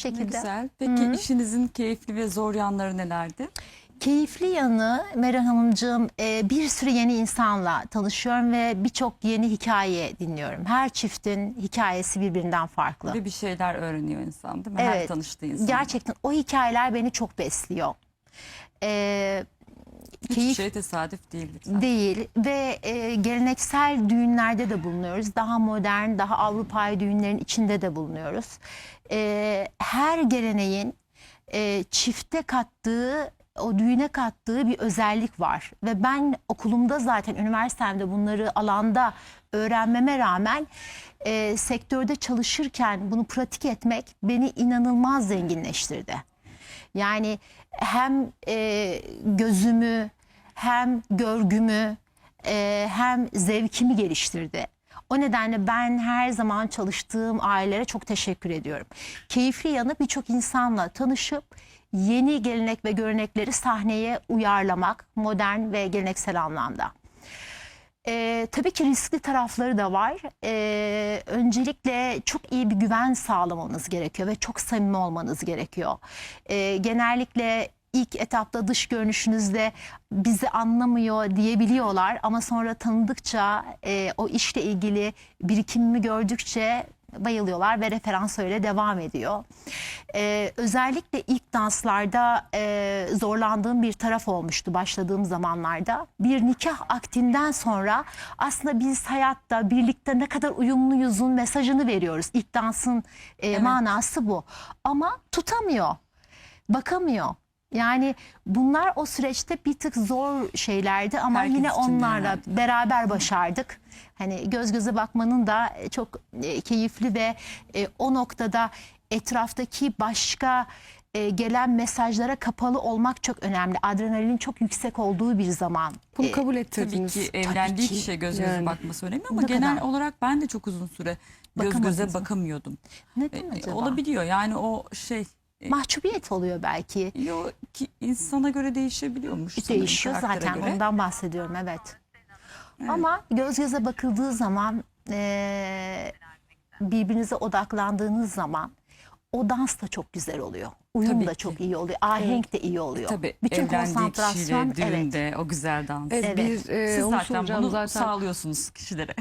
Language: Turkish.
şekilde. güzel. Peki işinizin keyifli ve zor yanları nelerdi? Keyifli yanı Meral Hanımcığım e, bir sürü yeni insanla tanışıyorum ve birçok yeni hikaye dinliyorum. Her çiftin hikayesi birbirinden farklı. Ve bir şeyler öğreniyor insan değil mi? Her Evet, tanıştığı insan. Gerçekten o hikayeler beni çok besliyor. E, Hiçbir keyif şey tesadüf değil lütfen. değil ve e, geleneksel düğünlerde de bulunuyoruz. Daha modern, daha Avrupa'yı düğünlerin içinde de bulunuyoruz. E, her geleneğin e, çifte kattığı, o düğüne kattığı bir özellik var. Ve ben okulumda zaten, üniversitemde bunları alanda öğrenmeme rağmen e, sektörde çalışırken bunu pratik etmek beni inanılmaz zenginleştirdi. Yani hem e, gözümü hem görgümü e, hem zevkimi geliştirdi. O nedenle ben her zaman çalıştığım ailelere çok teşekkür ediyorum. Keyifli yanı birçok insanla tanışıp yeni gelenek ve görenekleri sahneye uyarlamak modern ve geleneksel anlamda. Ee, tabii ki riskli tarafları da var. Ee, öncelikle çok iyi bir güven sağlamanız gerekiyor ve çok samimi olmanız gerekiyor. Ee, genellikle ilk etapta dış görünüşünüzde bizi anlamıyor diyebiliyorlar ama sonra tanıdıkça e, o işle ilgili birikimimi gördükçe bayılıyorlar ve referans öyle devam ediyor. Ee, özellikle ilk danslarda e, zorlandığım bir taraf olmuştu başladığım zamanlarda. Bir nikah aktinden sonra aslında biz hayatta birlikte ne kadar uyumluyuzun mesajını veriyoruz. İlk dansın e, manası bu. Ama tutamıyor, bakamıyor. Yani bunlar o süreçte bir tık zor şeylerdi ama Herkes yine onlarla herhalde. beraber başardık. Hani göz göze bakmanın da çok e, keyifli ve e, o noktada etraftaki başka e, gelen mesajlara kapalı olmak çok önemli. Adrenalin çok yüksek olduğu bir zaman. Bunu E, kabul Tabii ettirdiniz. ki evlendiği ki. kişiye göz göze Yani. bakması önemli ama Ne genel kadar? olarak ben de çok uzun süre göz göze mı? bakamıyordum. neden E, acaba? Olabiliyor yani o şey Mahcubiyet oluyor belki. yo, ki insana göre değişebiliyormuş. sanırım, Değişiyor karaktere zaten göre. ondan bahsediyorum evet. Ama göz göze bakıldığı zaman e, birbirinize odaklandığınız zaman o dans da çok güzel oluyor. Uyum Tabii da ki. çok iyi oluyor. Ahenk de iyi oluyor. Tabii Bütün evlendiği konsantrasyon kişiyle evet. düğünde o güzel dans. Evet, Evet. bir e, Siz onu zaten soracağım bunu zaten. sağlıyorsunuz kişilere.